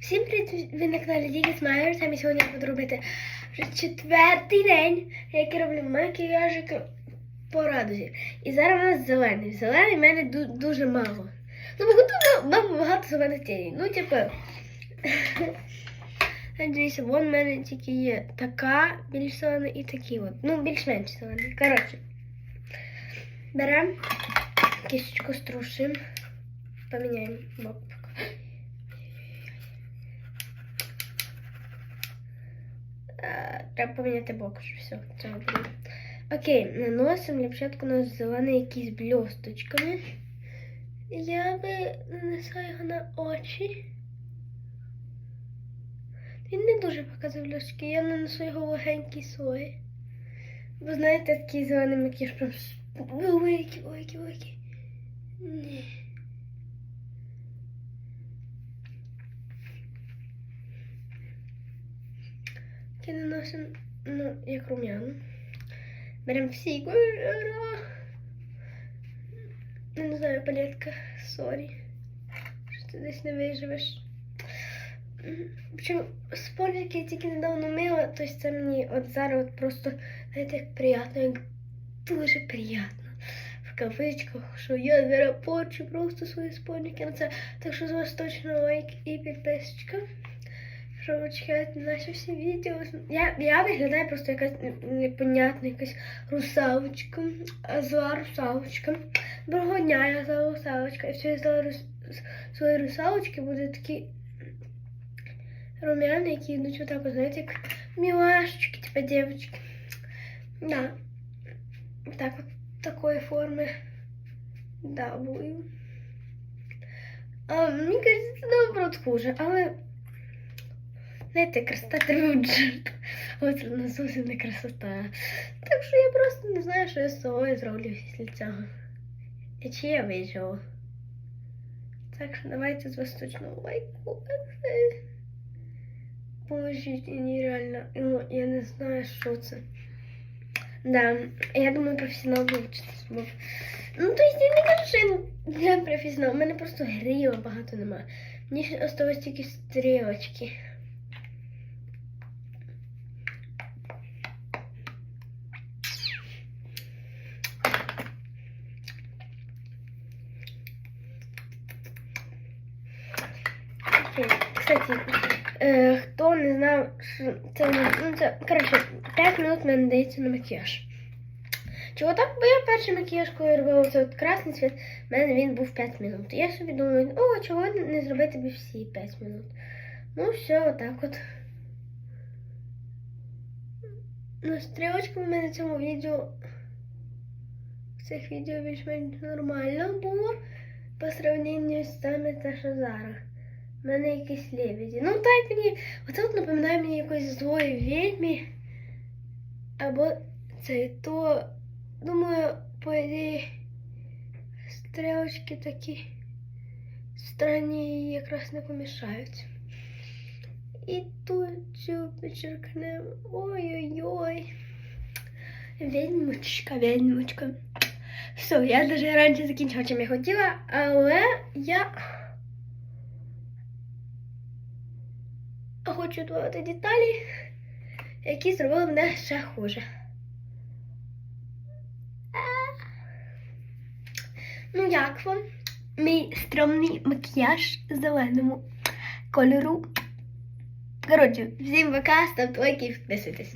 Всім привіт! Ви на каналі Дігі Смайлер. Саме сьогодні я буду робити вже четвертий день, як я роблю макіяжик по радузі. І зараз у нас зелений. Зелений в мене дуже мало. Ну, тут нам багато зелених тіней. Ну, типу. Дивіться, вон в мене тільки є така більш зелена і такі от. Ну, більш-менш зелені. Коротше. Беремо кісточку струшимо. Поміняємо бок. Е, Треба поміняти бок, що все, цього буде. Окей, наносимо для початку у нас зелений якийсь блісточками. Я би нанесла його на очі. Він не дуже показує блісточки, я нанесу його легенький слой. Ви знаєте, такий зелений макіяж прям великий, великий, великий. Ні. Окей, наносимо, ну, як рум'яну. Беремо всі кольори. Ну, Не знаю, палетка, сорі. Що ти десь не виживеш. Причому спорт, я тільки недавно мила, то це мені от зараз от просто, знаєте, як приємно, як дуже приємно. В кавичках, що я зараз порчу просто свої спорники на це. Так що з вас точно лайк і підписочка. Що ви чекаєте наші всі відео. Я, я виглядаю просто якась непонятна, якась русалочка, зла русалочка. Доброго дня, я зла русалочка. І все, зла рус... свої русалочки будуть такі румяные, які йдуть отак, от, знаєте, як милашечки, типа девочки. Да. Так от такої форми. Да, будуть. А, мені кажеться, наоборот хуже, але знаєте, красота требує жертв. Ось у нас зовсім не красота. Так що я просто не знаю, що я з собою зроблю після цього. І чи я виживу. Так що давайте з вас точно лайку. Поможіть мені реально. Ну, я не знаю, що це. Да, я думаю, професіонал вивчиться. Бо... Ну, то есть я не кажу, що я не професіонал. У мене просто гріла багато нема. Мені ще осталось тільки стрілочки. Окей. Кстати, е, хто не знав, що це, ну, це коротше, 5 минут мене дається на макіяж. Чого так? Бо я перший макіяж, робила цей от красний цвіт, в мене він був 5 минут. Я собі думаю, о, чого не зробити б всі 5 минут. Ну, все, отак от. Ну, стрілочка в мене в цьому відео. В цих відео більш-менш нормально було по сравненню з саме те, що зараз. У мене якісь лебеді. Ну так мені. Оце напоминає мені якоїсь злої відьмі. Або це то. Думаю, по ідеї стрілочки такі странні якраз не помішають. І тут підчеркнемо. Ой-ой-ой. Відьмочка, відьмочка. Все, я навіть раніше закінчила, чим я хотіла, але я. Хочу додати деталі, які зробили мене ще хуже. Ну, як вам? Мій стрьомний макіяж зеленому кольору. Коротше, всім пока, ставте лайки і підписуйтесь.